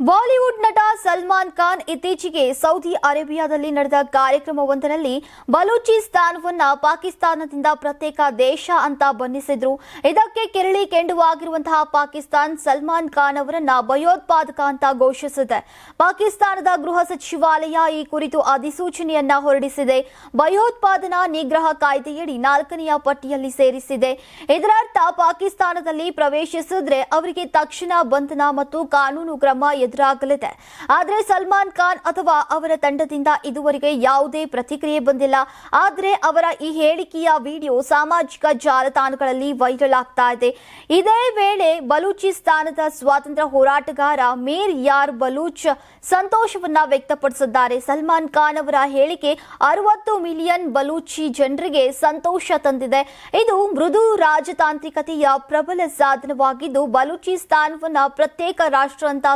Bollywood ನಟ ಸಲ್ಮಾನ್ ಖಾನ್ ಇತ್ತೀಚೆಗೆ Saudi ಅರೇಬಿಯಾದಲ್ಲಿ ನಡೆದ ಕಾರ್ಯಕ್ರಮವೊಂದರಲ್ಲಿ ಬಲೂಚಿಸ್ತಾನವನ್ನ ಪಾಕಿಸ್ತಾನದಿಂದ ಪ್ರತ್ಯೇಕ ದೇಶ ಅಂತ ಬಣ್ಣಿಸಿದ್ರು. ಇದಕ್ಕೆ ಕೆರಳಿ ಕೆಂಡುವಾಗಿರುವಂತಹ ಪಾಕಿಸ್ತಾನ್ ಸಲ್ಮಾನ್ ಖಾನ್ ಅವರನ್ನ ಭಯೋತ್ಪಾದಕ ಅಂತ ಘೋಷಿಸಿದೆ. ಪಾಕಿಸ್ತಾನದ ಗೃಹ ಸಚಿವಾಲಯ ಈ ಕುರಿತು ಅಧಿಸೂಚನೆಯನ್ನ ಹೊರಡಿಸಿದೆ. ಭಯೋತ್ಪಾದನಾ ನಿಗ್ರಹ ಕಾಯ್ದೆಯಡಿ ನಾಲ್ಕನೆಯ ಪಟ್ಟಿಯಲ್ಲಿ ಸೇರಿಸಿದೆ. ಇದರರ್ಥ ಪಾಕಿಸ್ತಾನದಲ್ಲಿ ಪ್ರವೇಶಿಸಿದ್ರೆ ಅವರಿಗೆ ತಕ್ಷಣ ಬಂಧನ ಮತ್ತು ಕಾನೂನು ಕ್ರಮ ಎದುರಾಗಲಿದೆ. ಆದರೆ ಸಲ್ಮಾನ್ ಖಾನ್ ಅಥವಾ ಅವರ ತಂಡದಿಂದ ಇದುವರೆಗೆ ಯಾವುದೇ ಪ್ರತಿಕ್ರಿಯೆ ಬಂದಿಲ್ಲ. ಆದರೆ ಅವರ ಈ ಹೇಳಿಕೆಯ ವಿಡಿಯೋ ಸಾಮಾಜಿಕ ಜಾಲತಾಣಗಳಲ್ಲಿ ವೈರಲ್ ಆಗ್ತಾ ಇದೆ. ಇದೇ ವೇಳೆ ಬಲೂಚಿಸ್ತಾನದ ಸ್ವಾತಂತ್ರ್ಯ ಹೋರಾಟಗಾರ ಮೀರ್ ಯಾರ್ ಬಲೂಚ್ ಸಂತೋಷವನ್ನ ವ್ಯಕ್ತಪಡಿಸಿದ್ದಾರೆ. ಸಲ್ಮಾನ್ ಖಾನ್ ಅವರ ಹೇಳಿಕೆ, ಅರವತ್ತು ಮಿಲಿಯನ್ ಬಲೂಚಿ ಜನರಿಗೆ ಸಂತೋಷ ತಂದಿದೆ. ಇದು ಮೃದು ರಾಜತಾಂತ್ರಿಕತೆಯ ಪ್ರಬಲ ಸಾಧನವಾಗಿದ್ದು, ಬಲೂಚಿಸ್ತಾನವನ್ನ ಪ್ರತ್ಯೇಕ ರಾಷ್ಟ್ರ ಅಂತ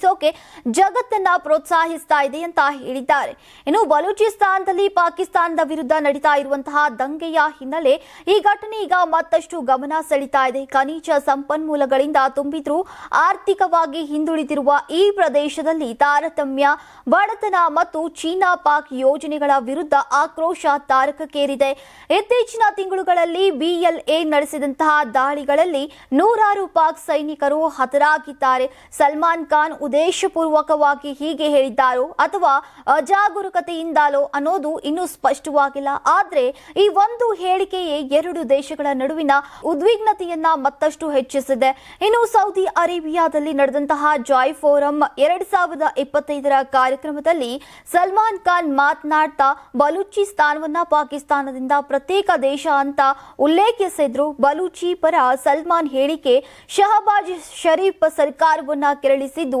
ಗುರುತಿಸೋಕೆ ಜಗತ್ತನ್ನ ಪ್ರೋತ್ಸಾಹಿಸ್ತಾ ಇದೆ ಅಂತ ಹೇಳಿದ್ದಾರೆ. ಇನ್ನು ಬಲೂಚಿಸ್ತಾನದಲ್ಲಿ ಪಾಕಿಸ್ತಾನದ ವಿರುದ್ಧ ನಡೀತಾ ಇರುವಂತಹ ದಂಗೆಯ ಹಿನ್ನೆಲೆ ಈ ಘಟನೆ ಈಗ ಮತ್ತಷ್ಟು ಗಮನ ಸೆಳಿತಾ ಇದೆ. ಖನಿಜ ಸಂಪನ್ಮೂಲಗಳಿಂದ ತುಂಬಿದ್ರೂ ಆರ್ಥಿಕವಾಗಿ ಹಿಂದುಳಿದಿರುವ ಈ ಪ್ರದೇಶದಲ್ಲಿ ತಾರತಮ್ಯ, ಬಡತನ ಮತ್ತು ಚೀನಾ ಪಾಕ್ ಯೋಜನೆಗಳ ವಿರುದ್ಧ ಆಕ್ರೋಶ ತಾರಕಕ್ಕೇರಿದೆ. ಇತ್ತೀಚಿನ ತಿಂಗಳುಗಳಲ್ಲಿ ಬಿಎಲ್ಎ ನಡೆಸಿದಂತಹ ದಾಳಿಗಳಲ್ಲಿ ನೂರಾರು ಪಾಕ್ ಸೈನಿಕರು ಹತರಾಗಿದ್ದಾರೆ. ಸಲ್ಮಾನ್ ಖಾನ್ ಉದ್ದೇಶಪೂರ್ವಕವಾಗಿ ಹೀಗೆ ಹೇಳಿದ್ದಾರೋ ಅಥವಾ ಅಜಾಗರೂಕತೆಯಿಂದಲೋ ಅನ್ನೋದು ಇನ್ನೂ ಸ್ಪಷ್ಟವಾಗಿಲ್ಲ. ಆದರೆ ಈ ಒಂದು ಹೇಳಿಕೆಯೇ ಎರಡು ದೇಶಗಳ ನಡುವಿನ ಉದ್ವಿಗ್ನತೆಯನ್ನ ಮತ್ತಷ್ಟು ಹೆಚ್ಚಿಸಿದೆ. ಇನ್ನು ಸೌದಿ ಅರೇಬಿಯಾದಲ್ಲಿ ನಡೆದಂತಹ ಜಾಯ್ ಫೋರಂ ಎರಡ್ ಸಾವಿರದ ಇಪ್ಪತ್ತೈದರ ಕಾರ್ಯಕ್ರಮದಲ್ಲಿ ಸಲ್ಮಾನ್ ಖಾನ್ ಮಾತನಾಡ್ತಾ ಬಲೂಚಿಸ್ತಾನವನ್ನ ಪಾಕಿಸ್ತಾನದಿಂದ ಪ್ರತ್ಯೇಕ ದೇಶ ಅಂತ ಉಲ್ಲೇಖಿಸಿದ್ರು. ಬಲೂಚಿ ಪರ ಸಲ್ಮಾನ್ ಹೇಳಿಕೆ ಶಹಬಾಜ್ ಶರೀಫ್ ಸರ್ಕಾರವನ್ನ ಕೆರಳಿಸಿದ್ದು